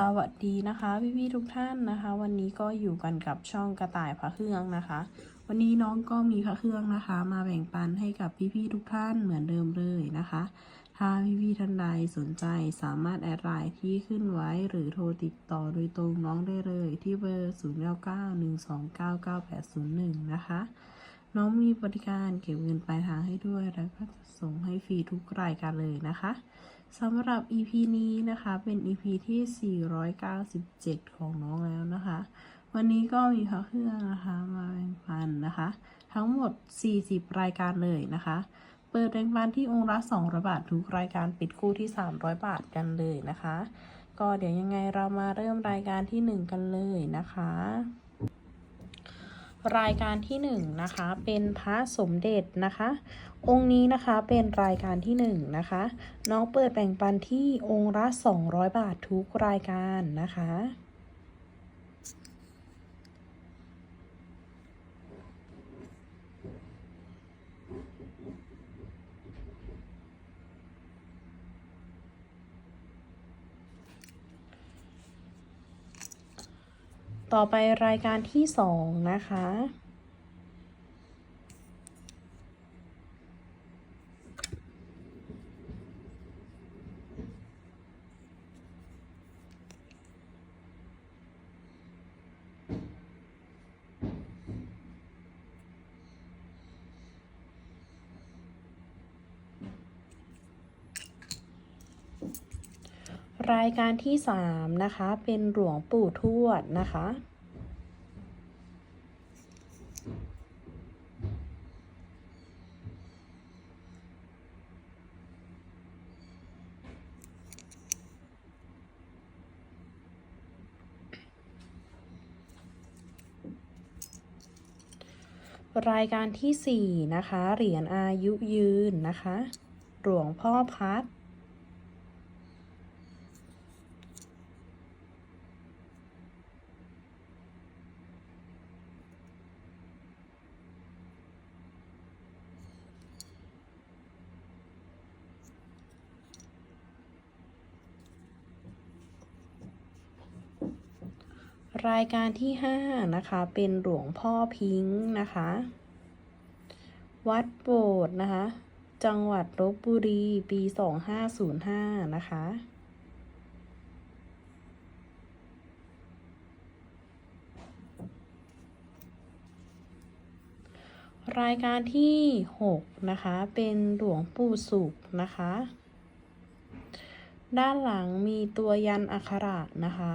สวัสดีนะคะพี่ๆทุกท่านนะคะ วันนี้ก็อยู่กันกับช่องกระต่ายพระเครื่องนะคะ วันนี้น้องก็มีพระเครื่องนะคะ มาแบ่งปันให้กับพี่ๆทุกท่านเหมือนเดิมเลยนะคะ ถ้าพี่ๆท่านใดสนใจสามารถแอดไลน์ที่ขึ้นไว้หรือโทรติดต่อโดยตรงน้องได้เลยที่เบอร์ 0 9 9 1 2 9 9 8 0 1 นะคะ น้องมีบริการเก็บเงินปลายทางให้ด้วยแล้วก็จะส่งให้ฟรีทุกรายการเลยนะคะ สำหรับ EP นี้นะคะเป็น EP ที่ 497 ของน้องแล้วนะคะ วันนี้ก็มีพระเครื่องนะคะมาแบ่งปันนะคะ ทั้งหมด 40 รายการเลยนะคะ เปิดแบ่งปันที่องค์ละ200บาททุกรายการปิดคู่ที่ 300 บาทกันเลยนะคะ ก็เดี๋ยวยังไงเรามาเริ่มรายการที่ 1 กันเลยนะคะ รายการที่1นงนะคะเป็นพระสมเด็จนะคะ องค์นี้นะคะเป็นรายการที่1นงนะคะ น้องเปิดแบ่งปันที่องค์ละ200 บาททุกรายการนะคะ ต่อไปรายการที่ 2 นะคะ รายการที่3นะคะ เป็นหลวงปู่ทวดนะคะ รายการที่4นะคะ เหรียญอายุยืนนะคะ หลวงพ่อพัด รายการที่ 5 นะคะ เป็นหลวงพ่อพิงค์นะคะ วัดโบสถ์นะคะ จังหวัดลบบุรีปี 2505 นะคะรายการที่ 6 นะคะ เป็นหลวงปู่สุขนะคะ ด้านหลังมีตัวยันอักขระนะคะ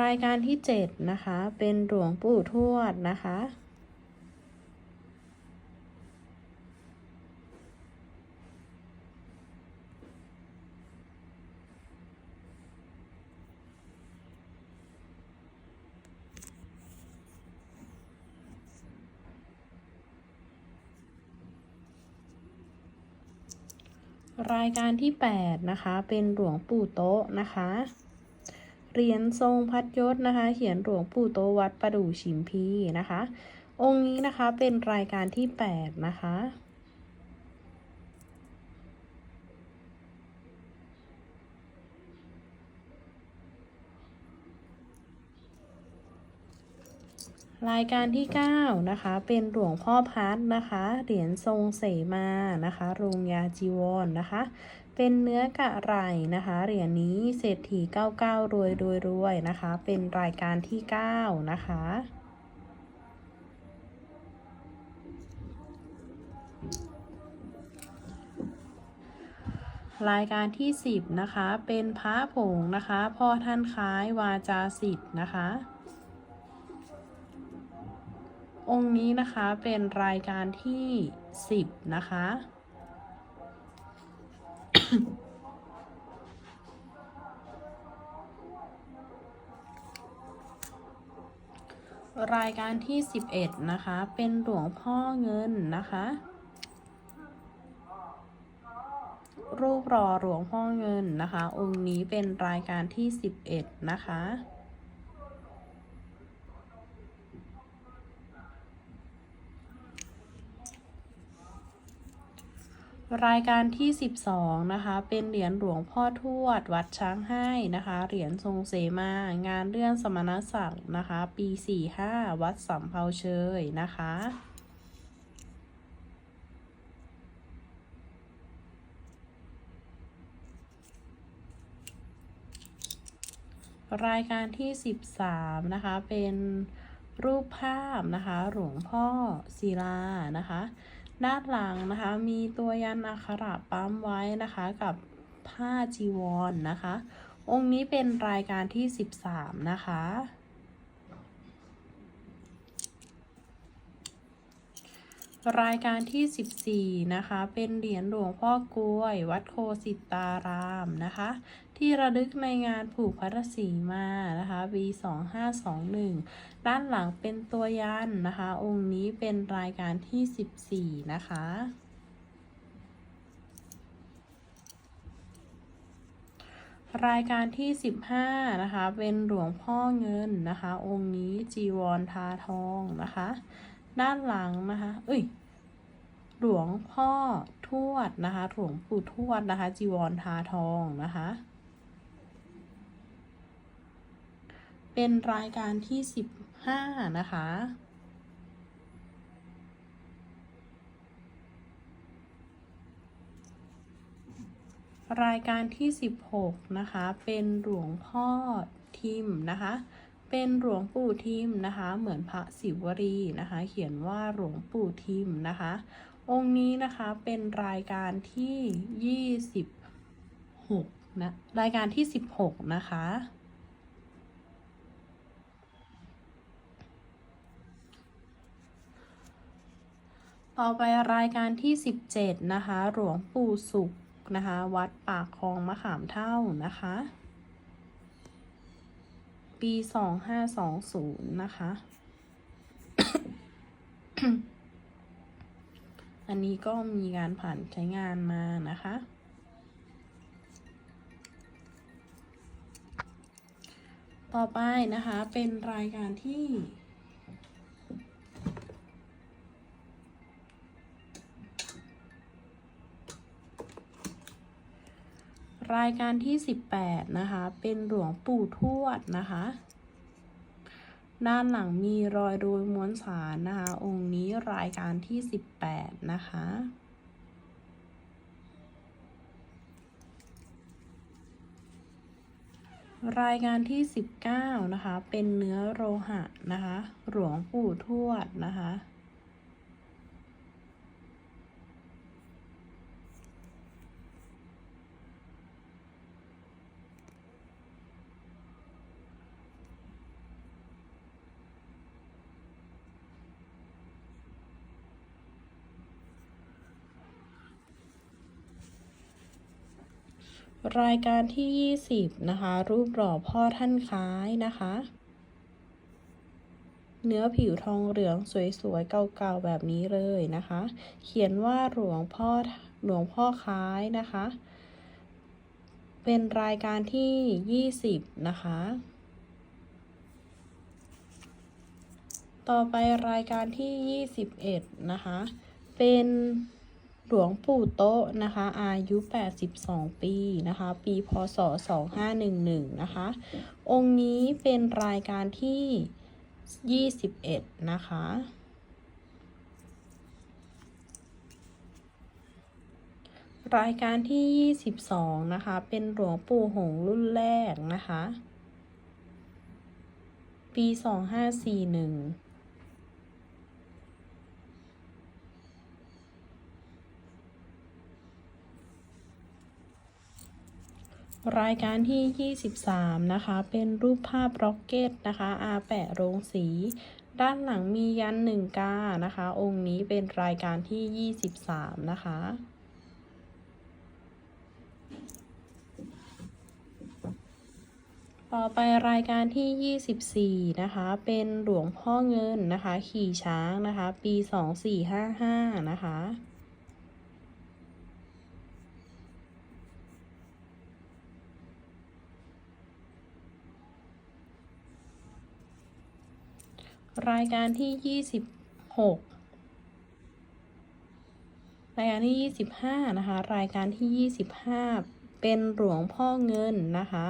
รายการที่ 7 นะคะ เป็นหลวงปู่ทวดนะคะ รายการที่ 8 นะคะ เป็นหลวงปู่โต๊ะนะคะ เหรียญทรงพัดยศนะคะ เขียนหลวงปู่โตวัดประดู่ชิมพีนะคะ องค์นี้นะคะเป็นรายการที่ 8 นะคะรายการที่ 9 นะคะ เป็นหลวงพ่อพัดนะคะ เหรียญทรงเสมานะคะโรงยาจีวรนนะคะ เป็นเนื้อกะไรนะคะ เหรียญนี้เศรษฐี 99 รวยรวยรวยนะคะ เป็นรายการที่ 9 นะคะ รายการที่ 10 นะคะ เป็นพระผงนะคะ พ่อท่านคล้ายวาจาสิทธ์นะคะ องค์นี้นะคะเป็นรายการที่ 10 นะคะ รายการที่ 11 นะคะ เป็นหลวงพ่อเงินนะคะ รูปหล่อหลวงพ่อเงินนะคะ องค์นี้เป็นรายการที่ 11 นะคะ รายการที่ 12 นะคะ เป็นเหรียญหลวงพ่อทวด วัดช้างให้นะคะ เหรียญทรงเสมา งานเรื่องสมณศักดิ์นะคะ ปี 45 วัดสำเภาเชยนะคะรายการที่ 13 นะคะ เป็นรูปภาพนะคะ หลวงพ่อศิลานะคะ ด้านหลังนะคะ มีตัวยันอักขระปั๊มไว้นะคะกับผ้าจีวรนนะคะ องค์นี้เป็นรายการที่ 13 นะคะ รายการที่ 14 นะคะ เป็นเหรียญหลวงพ่อกล้วย วัดโคสิตารามนะคะ ที่ระลึกในงานผูกพัทสีมานะคะปี2521 ด้านหลังเป็นตัวยันนะคะ องค์นี้เป็นรายการที่ 14 นะคะรายการที่ 15 นะคะ เป็นหลวงพ่อเงินนะคะ องค์นี้จีวรทาทองนะคะ ด้านหลังนะคะเอ้ยหลวงพ่อทวดนะคะหลวงปู่ทวดนะคะ จีวรทาทองนะคะ เป็นรายการที่ 15 นะคะ รายการที่ 16 นะคะ เป็นหลวงพ่อทิมนะคะ เป็นหลวงปู่ทิมนะคะ เหมือนพระศิวรีนะคะ เขียนว่าหลวงปู่ทิมนะคะ องค์นี้นะคะเป็นรายการที่ 26 นะ รายการที่ 16 นะคะ ต่อไปรายการที่ 17 นะคะ หลวงปู่สุขนะคะ วัดปากคลองมะขามเท่านะคะ ปี 2520 นะคะ อันนี้ก็มีการผ่านใช้งานมานะคะต่อไปนะคะเป็นรายการที่ รายการที่ 18 นะคะ เป็นหลวงปู่ทวดนะคะ ด้านหลังมีรอยโดยม้วนสารนะคะ องค์นี้รายการที่ 18 นะคะรายการที่ 19 นะคะ เป็นเนื้อโลหะนะคะ หลวงปู่ทวดนะคะ รายการที่ 20 นะคะ รูปหล่อพ่อท่านคล้ายนะคะ เนื้อผิวทองเหลืองสวยๆเก่าๆแบบนี้เลยนะคะ เขียนว่าหลวงพ่อหลวงพ่อคล้ายนะคะ เป็นรายการที่ 20 นะคะ ต่อไปรายการที่ 21 นะคะ เป็น หลวงปู่โต๊ะนะคะ อายุ 82 ปีนะคะ ปีพศ 2511 นะคะ องค์นี้เป็นรายการที่ 21 นะคะรายการที่ 22 นะคะ เป็นหลวงปู่หงรุ่นแรกนะคะ ปี 2541 รายการที่ 23 นะคะ เป็นรูปภาพร็อกเก็ตนะคะอาแปะโรงสี ด้านหลังมียันหนึ่งกานะคะ องค์นี้เป็นรายการที่ 23 นะคะต่อไปรายการที่ 24 นะคะ เป็นหลวงพ่อเงินนะคะ ขี่ช้างนะคะ ปี 2455 นะคะ รายการที่ยี่สิบหกรายการที่ยี่สิบห้านะคะ รายการที่ยี่สิบห้าเป็นหลวงพ่อเงินนะคะ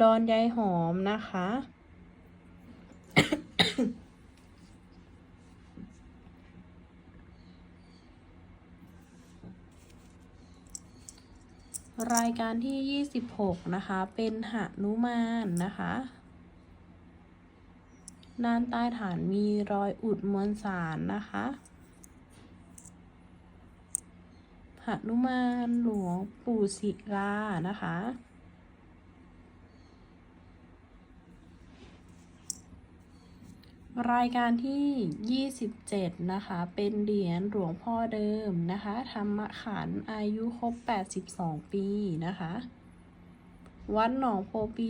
ดอนยายหอมนะคะ รายการที่26นะคะ เป็นหนุมานนะคะ ด้านใต้ฐานมีรอยอุดมวลสารนะคะหนุมานหลวงปู่ศิลานะคะ รายการที่ 27 นะคะ เป็นเหรียญหลวงพ่อเดิมนะคะ ธรรมขันอายุครบ 82 ปีนะคะ วัดหนองโพปี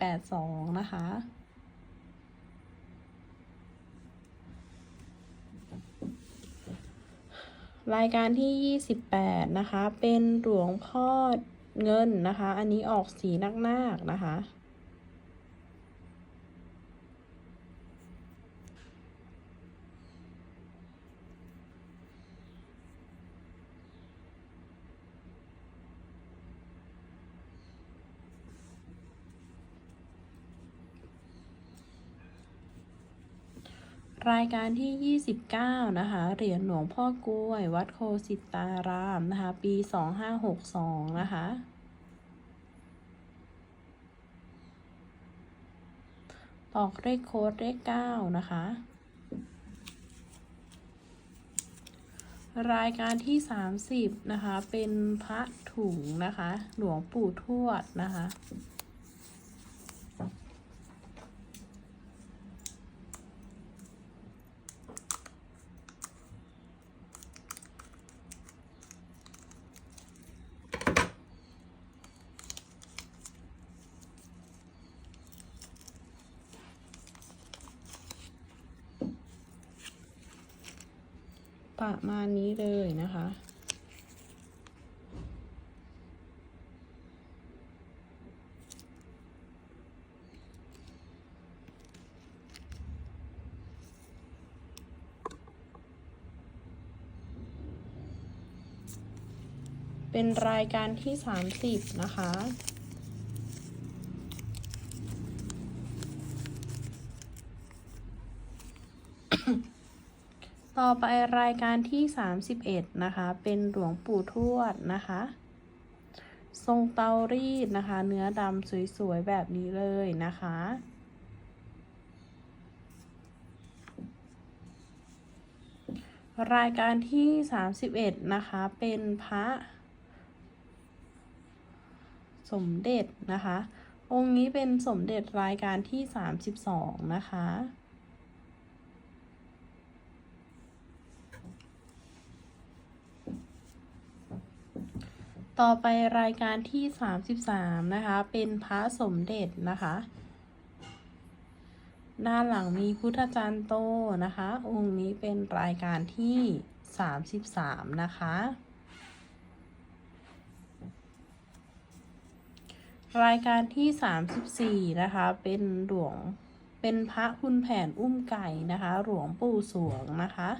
2482 นะคะ รายการที่ 28 นะคะ เป็นหลวงพ่อเงินนะคะ อันนี้ออกสีนักๆนะคะ รายการที่ 29 นะคะ เหรียญหลวงพ่อกล้วย วัดโคสิตารามนะคะ ปี 2562 นะคะ ออกเลขโค้ดเลข9นะคะ รายการที่ 30 นะคะ เป็นพระถุงนะคะ หลวงปู่ทวดนะคะ ประมาณนี้เลยนะคะ เป็นรายการที่ 30 นะคะ ต่อไปรายการที่ 31 นะคะ เป็นหลวงปู่ทวดนะคะ ทรงเตารีดนะคะ เนื้อดำสวยๆ แบบนี้เลยนะคะรายการที่ 31 นะคะ เป็นพระ สมเด็จนะคะ องค์นี้เป็นสมเด็จรายการที่ 32 นะคะ ต่อไปรายการที่ 33 นะคะ เป็นพระสมเด็จนะคะ ด้านหลังมีพุทธจารย์โตนะคะ องค์นี้เป็นรายการที่ 33 นะคะ รายการที่ 34 นะคะ เป็นหลวง เป็นพระคุณแผนอุ้มไก่นะคะ หลวงปู่สวงนะคะ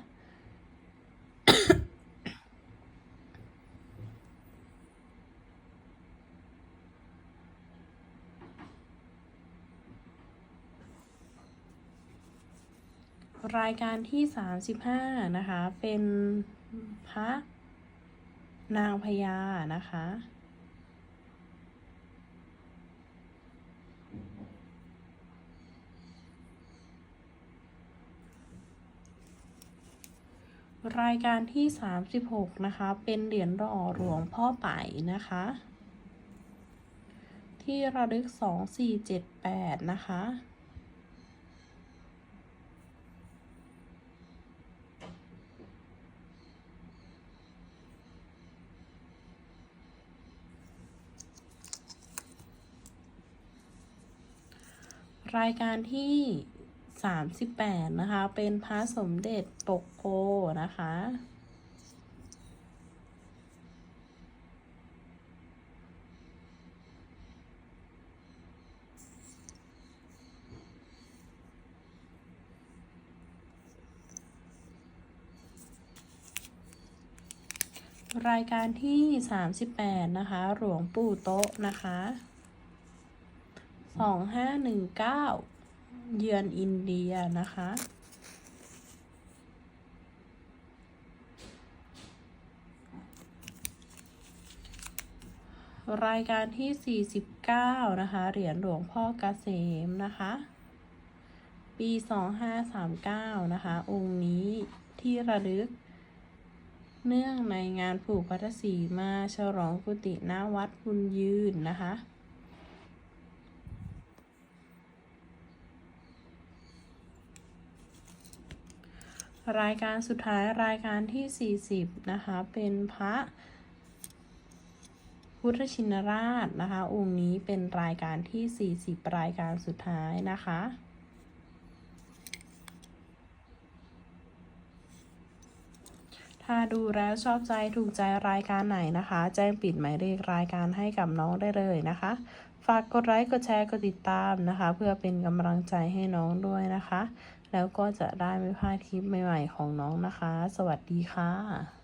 รายการที่ 35 นะคะ เป็นพระนางพญานะคะ รายการที่ 36 นะคะ เป็นเหรียญหล่อหลวงพ่อไปนะคะ ที่ระลึก 2478 นะคะ รายการที่ 38 นะคะ เป็นพระสมเด็จปกโกนะคะ รายการที่ 38 นะคะ หลวงปู่โต๊ะนะคะ 2519เก้าเยือนอินเดียนะคะ รายการที่ 49 นะคะ เหรียญหลวงพ่อเกษมนะคะ ปี 2539 นะคะ องค์นี้ที่ระลึก เนื่องในงานผูกพัทสีมาฉลองกุฏินาวัดบุญยืนนะคะ รายการสุดท้ายรายการที่ 40 นะคะ เป็นพระพุทธชินราชนะคะ องค์นี้เป็นรายการที่ 40 รายการสุดท้ายนะคะถ้าดูแล้วชอบใจถูกใจรายการไหนนะคะ แจ้งปิดหมายเลขรายการให้กับน้องได้เลยนะคะ ฝากกดไลค์กดแชร์กดติดตามนะคะ เพื่อเป็นกำลังใจให้น้องด้วยนะคะ แล้วก็จะได้ไม่พลาดคลิปใหม่ๆของน้องนะคะ สวัสดีค่ะ